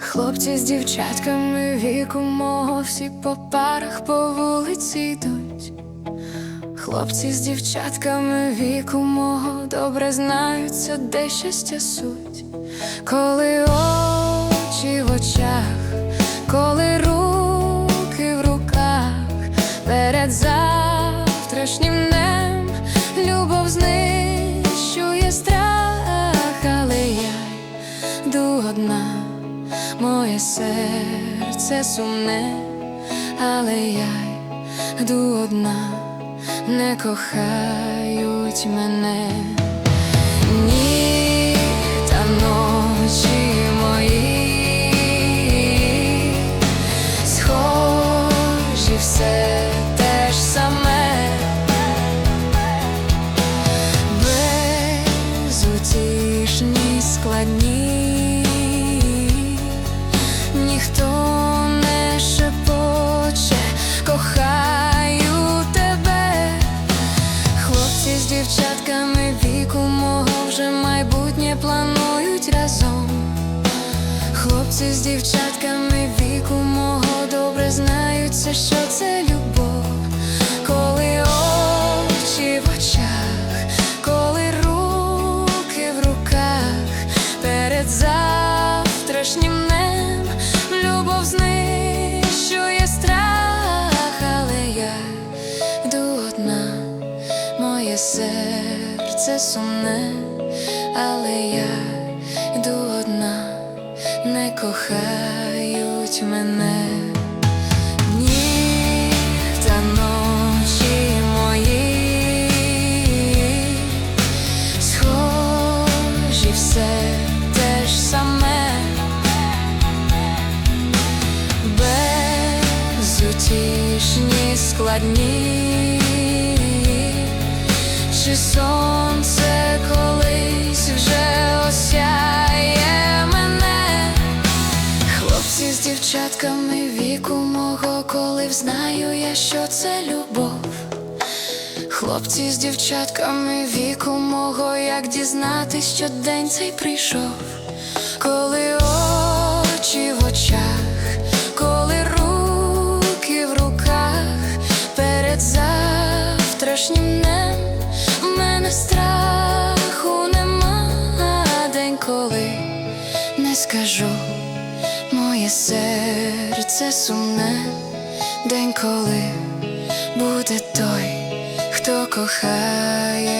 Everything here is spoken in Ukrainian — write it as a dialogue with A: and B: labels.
A: Хлопці з дівчатками віку мого всі по парах по вулиці йдуть. Хлопці з дівчатками віку мого добре знаються, де щастя суть. Коли моє серце сумне, але я йду одна, не кохають мене. Ні, та ночі мої схожі все те ж саме, безутішні складні, дівчатками віку мого вже майбутнє планують разом. Хлопці з дівчатками віку мого добре знаються, що це любов, коли очі в очах, коли руки в руках, перед завтрашнім серце сумне, але я йду одна, не кохають мене. Та ночі мої схожі все те саме, безутішні складні, чи сонце колись вже осяє мене. Хлопці з дівчатками віку мого, коли взнаю я, що це любов. Хлопці з дівчатками віку мого, як дізнатись, що день цей прийшов, коли очі в очах, коли руки в руках, перед завтрашнім серце сумне, день, коли буде той, хто кохає